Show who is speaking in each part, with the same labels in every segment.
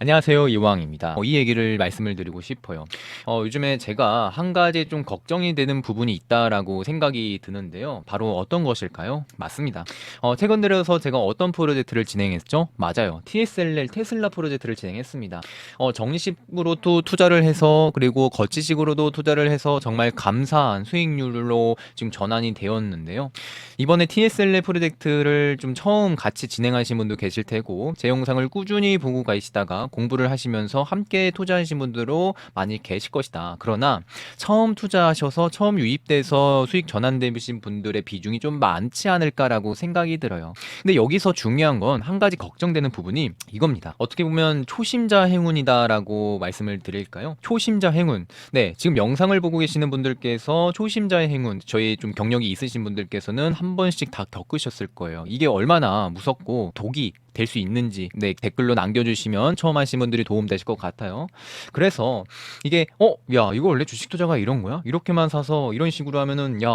Speaker 1: 안녕하세요 이왕입니다. 어, 이 얘기를 말씀을 드리고 싶어요. 어, 요즘에 제가 한 가지 좀 걱정이 되는 부분이 있다라고 생각이 드는데요. 바로 어떤 것일까요? 맞습니다. 어, 최근 들어서 제가 어떤 프로젝트를 진행했죠? 맞아요. TSLL 테슬라 프로젝트를 진행했습니다. 어, 정식으로도 투자를 해서 그리고 거치식으로도 투자를 해서 정말 감사한 수익률로 지금 전환이 되었는데요. 이번에 TSLL 프로젝트를 좀 처음 같이 진행하신 분도 계실 테고 제 영상을 꾸준히 보고 가시다가 공부를 하시면서 함께 투자하신 분들도 많이 계실 것이다. 그러나 처음 투자하셔서 처음 유입돼서 수익 전환되신 분들의 비중이 좀 많지 않을까라고 생각이 들어요. 근데 여기서 중요한 건 한 가지 걱정되는 부분이 이겁니다. 어떻게 보면 초심자 행운이다라고 말씀을 드릴까요? 초심자 행운. 네, 지금 영상을 보고 계시는 분들께서 초심자의 행운, 저희 좀 경력이 있으신 분들께서는 한 번씩 다 겪으셨을 거예요. 이게 얼마나 무섭고 독이 될 수 있는지 네, 댓글로 남겨주시면 처음 하신 분들이 도움 되실 것 같아요. 그래서 이게 어, 야 이거 원래 주식 투자가 이런 거야? 이렇게만 사서 이런 식으로 하면은 야,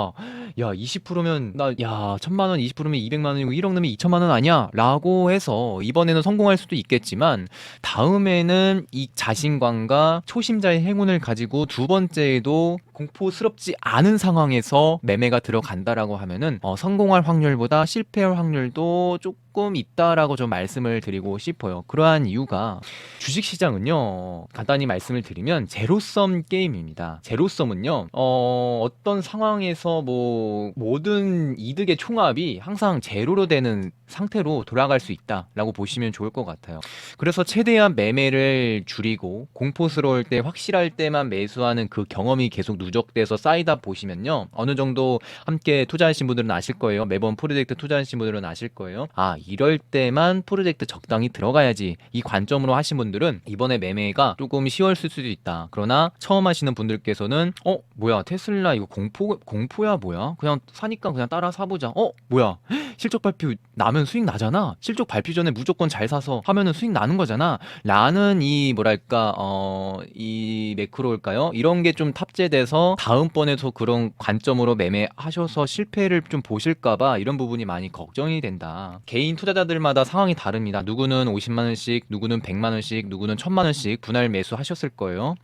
Speaker 1: 야 20%면 나 야 천만 원, 20%면 200만 원이고 1억 넣으면 2천만 원 아니야?라고 해서 이번에는 성공할 수도 있겠지만 다음에는 이 자신감과 초심자의 행운을 가지고 두 번째에도 공포스럽지 않은 상황에서 매매가 들어간다라고 하면은 어, 성공할 확률보다 실패할 확률도 조금 있다라고 좀 말씀을 드리고 싶어요. 그러한 이유가 주식 시장은요 간단히 말씀을 드리면 제로섬 게임입니다. 제로섬은요 어, 어떤 상황에서 뭐 모든 이득의 총합이 항상 제로로 되는 상태로 돌아갈 수 있다라고 보시면 좋을 것 같아요. 그래서 최대한 매매를 줄이고 공포스러울 때 확실할 때만 매수하는 그 경험이 계속 누적돼서 쌓이다 보시면요 어느 정도 함께 투자하신 분들은 아실 거예요. 매번 프로젝트 투자하신 분들은 아실 거예요. 아 이럴 때만 프로젝트 적당히 들어가야지 이 관점으로 하신 분들은 이번에 매매가 조금 쉬웠을 수도 있다. 그러나 처음 하시는 분들께서는 어 뭐야 테슬라 이거 공포 공포야 뭐야 그냥 사니까 그냥 따라 사 보자. 어 뭐야 실적 발표 나면 수익 나잖아. 실적 발표 전에 무조건 잘 사서 하면은 수익 나는 거잖아. 라는 이 뭐랄까 어 이 매크로일까요? 이런 게 좀 탑재돼서 다음번에도 그런 관점으로 매매하셔서 실패를 좀 보실까봐 이런 부분이 많이 걱정이 된다. 개인 투자자들마다 상황이 다릅니다. 누구는 50만 원씩, 누구는 100만 원씩, 누구는 1000만 원씩 분할 매수하셨을 거예요.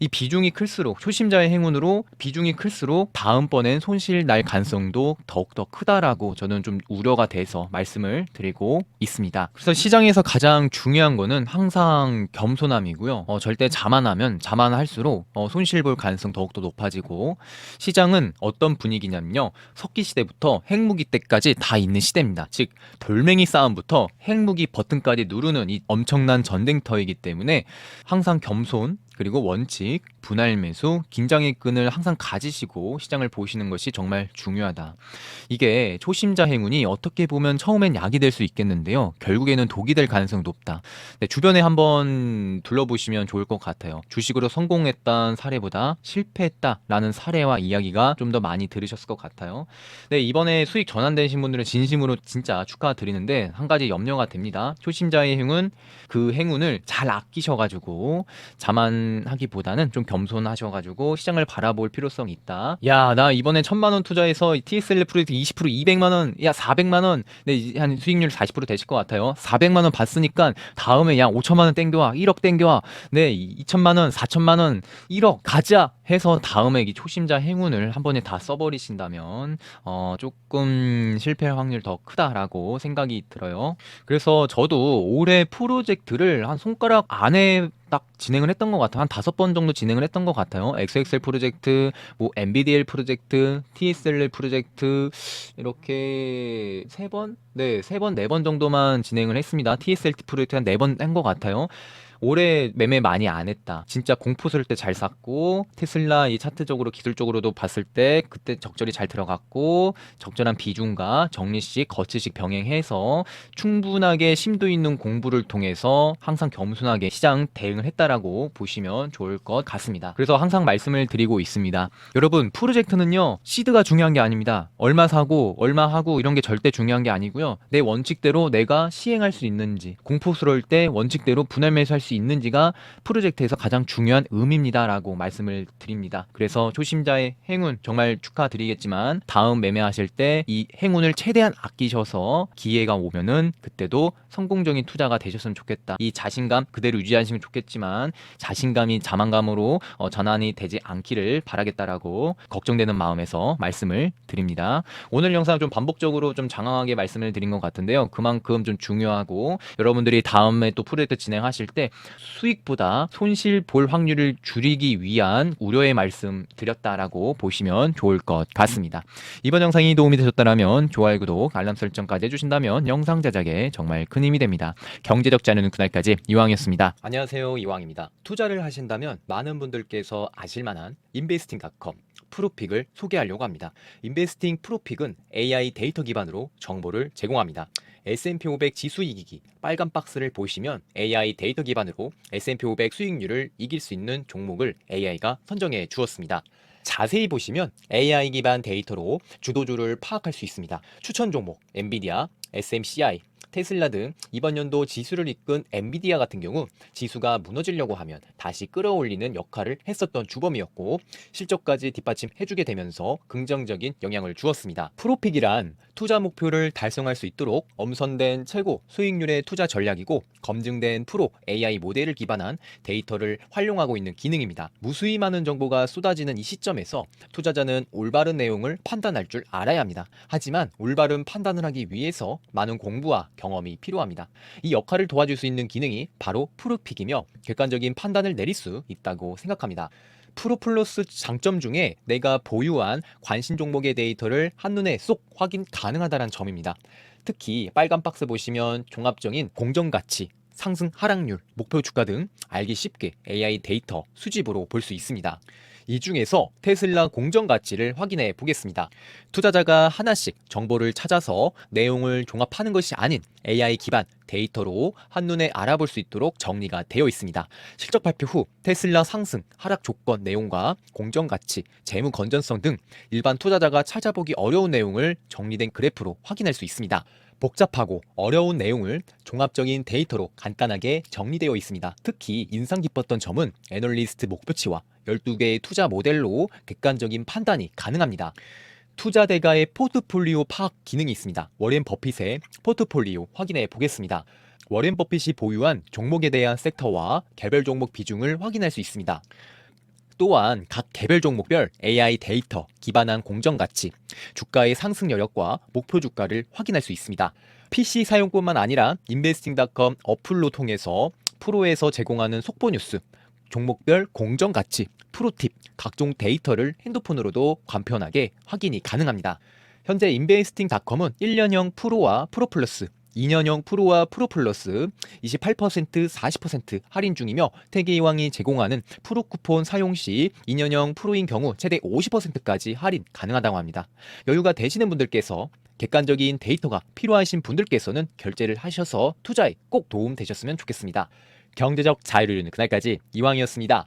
Speaker 1: 이 비중이 클수록 초심자의 행운으로 비중이 클수록 다음번엔 손실 날 가능성도 더욱더 크다라고 저는 좀 우려가 돼서 말씀을 드리고 있습니다. 그래서 시장에서 가장 중요한 거는 항상 겸손함이고요. 어, 절대 자만하면 자만할수록 어, 손실 볼 가능성 더욱더 높 아지고 시장은 어떤 분위기냐면요. 석기 시대부터 핵무기 때까지 다 있는 시대입니다. 즉 돌멩이 싸움부터 핵무기 버튼까지 누르는 이 엄청난 전쟁터이기 때문에 항상 겸손 그리고 원칙, 분할 매수, 긴장의 끈을 항상 가지시고 시장을 보시는 것이 정말 중요하다. 이게 초심자 행운이 어떻게 보면 처음엔 약이 될 수 있겠는데요. 결국에는 독이 될 가능성이 높다. 네, 주변에 한번 둘러보시면 좋을 것 같아요. 주식으로 성공했던 사례보다 실패했다라는 사례와 이야기가 좀 더 많이 들으셨을 것 같아요. 네, 이번에 수익 전환되신 분들은 진심으로 진짜 축하드리는데 한 가지 염려가 됩니다. 초심자의 행운 그 행운을 잘 아끼셔가지고 자만하기보다는 좀 겸손하셔가지고 시장을 바라볼 필요성이 있다. 야, 나 이번에 천만 원 투자해서 TSL 프로젝트 20% 200만 원, 야 400만 원, 네, 한 수익률 40% 되실 것 같아요. 400만 원 봤으니까 다음에 야 5천만 원 땡겨와, 1억 땡겨와, 네 2천만 원, 4천만 원, 1억 가자 해서 다음에 이 초심자 행운을 한 번에 다 써버리신다면 어 조금 실패할 확률 더 크다라고 생각이 들어요. 그래서 저도 올해 프로젝트를 한 손가락 안에 딱 진행을 했던 것 같아요. 한 다섯 번 정도 진행을 했던 것 같아요. XXL 프로젝트, 뭐 MBDL 프로젝트, TSL 프로젝트 이렇게 세 번, 네, 세 번, 네 번 정도만 진행을 했습니다. TSLT 프로젝트 한 네 번 한 것 같아요. 올해 매매 많이 안 했다. 진짜 공포스럴 때잘 샀고 테슬라 이 차트적으로 기술적으로도 봤을 때 그때 적절히 잘 들어갔고 적절한 비중과 정리식 거치식 병행해서 충분하게 심도 있는 공부를 통해서 항상 겸손하게 시장 대응을 했다라고 보시면 좋을 것 같습니다. 그래서 항상 말씀을 드리고 있습니다. 여러분 프로젝트는요 시드가 중요한 게 아닙니다. 얼마 사고 얼마 하고 이런 게 절대 중요한 게 아니고요. 내 원칙대로 내가 시행할 수 있는지 공포스러울 때 원칙대로 분할 매수할 수수 있는지가 프로젝트에서 가장 중요한 의미입니다라고 말씀을 드립니다. 그래서 초심자의 행운 정말 축하드리겠지만 다음 매매하실 때 이 행운을 최대한 아끼셔서 기회가 오면은 그때도 성공적인 투자가 되셨으면 좋겠다. 이 자신감 그대로 유지하시면 좋겠지만 자신감이 자만감으로 어, 전환이 되지 않기를 바라겠다라고 걱정되는 마음에서 말씀을 드립니다. 오늘 영상 좀 반복적으로 좀 장황하게 말씀을 드린 것 같은데요. 그만큼 좀 중요하고 여러분들이 다음에 또 프로젝트 진행하실 때 수익보다 손실 볼 확률을 줄이기 위한 우려의 말씀 드렸다라고 보시면 좋을 것 같습니다. 이번 영상이 도움이 되셨다면 좋아요, 구독, 알람 설정까지 해주신다면 영상 제작에 정말 큰 힘이 됩니다. 경제적 자유는 그날까지 이왕이었습니다. 안녕하세요, 이왕입니다. 투자를 하신다면 많은 분들께서 아실만한 인베스팅닷컴 프로픽을 소개하려고 합니다. 인베스팅 프로픽은 AI 데이터 기반으로 정보를 제공합니다. S&P 500 지수 이기기 빨간 박스를 보시면 AI 데이터 기반으로 S&P 500 수익률을 이길 수 있는 종목을 AI가 선정해 주었습니다. 자세히 보시면 AI 기반 데이터로 주도주를 파악할 수 있습니다. 추천 종목 엔비디아, SMCI, 테슬라 등 이번 연도 지수를 이끈 엔비디아 같은 경우 지수가 무너지려고 하면 다시 끌어올리는 역할을 했었던 주범이었고 실적까지 뒷받침해주게 되면서 긍정적인 영향을 주었습니다. 프로픽이란 투자 목표를 달성할 수 있도록 엄선된 최고 수익률의 투자 전략이고 검증된 프로 AI 모델을 기반한 데이터를 활용하고 있는 기능입니다. 무수히 많은 정보가 쏟아지는 이 시점에서 투자자는 올바른 내용을 판단할 줄 알아야 합니다. 하지만 올바른 판단을 하기 위해서 많은 공부와 경험이 필요합니다. 이 역할을 도와줄 수 있는 기능이 바로 프로픽이며 객관적인 판단을 내릴 수 있다고 생각합니다. 프로플러스 장점 중에 내가 보유한 관심 종목의 데이터를 한눈에 쏙 확인 가능하다는 점입니다. 특히 빨간 박스 보시면 종합적인 공정가치, 상승 하락률, 목표 주가 등 알기 쉽게 AI 데이터 수집으로 볼 수 있습니다. 이 중에서 테슬라 공정 가치를 확인해 보겠습니다. 투자자가 하나씩 정보를 찾아서 내용을 종합하는 것이 아닌 AI 기반 데이터로 한눈에 알아볼 수 있도록 정리가 되어 있습니다. 실적 발표 후 테슬라 상승, 하락 조건 내용과 공정 가치, 재무 건전성 등 일반 투자자가 찾아보기 어려운 내용을 정리된 그래프로 확인할 수 있습니다. 복잡하고 어려운 내용을 종합적인 데이터로 간단하게 정리되어 있습니다. 특히 인상 깊었던 점은 애널리스트 목표치와 12개의 투자 모델로 객관적인 판단이 가능합니다. 투자 대가의 포트폴리오 파악 기능이 있습니다. 워렌 버핏의 포트폴리오 확인해 보겠습니다. 워렌 버핏이 보유한 종목에 대한 섹터와 개별 종목 비중을 확인할 수 있습니다. 또한 각 개별 종목별 AI 데이터 기반한 공정 가치, 주가의 상승 여력과 목표 주가를 확인할 수 있습니다. PC 사용뿐만 아니라 인베스팅닷컴 어플로 통해서 프로에서 제공하는 속보 뉴스, 종목별 공정 가치, 프로팁, 각종 데이터를 핸드폰으로도 간편하게 확인이 가능합니다. 현재 인베스팅닷컴은 1년형 프로와 프로 플러스 2년형 프로와 프로 플러스 28% 40% 할인 중이며 태계 이왕이 제공하는 프로 쿠폰 사용 시 2년형 프로인 경우 최대 50%까지 할인 가능하다고 합니다. 여유가 되시는 분들께서 객관적인 데이터가 필요하신 분들께서는 결제를 하셔서 투자에 꼭 도움 되셨으면 좋겠습니다. 경제적 자유를 이루는 그날까지 이왕이었습니다.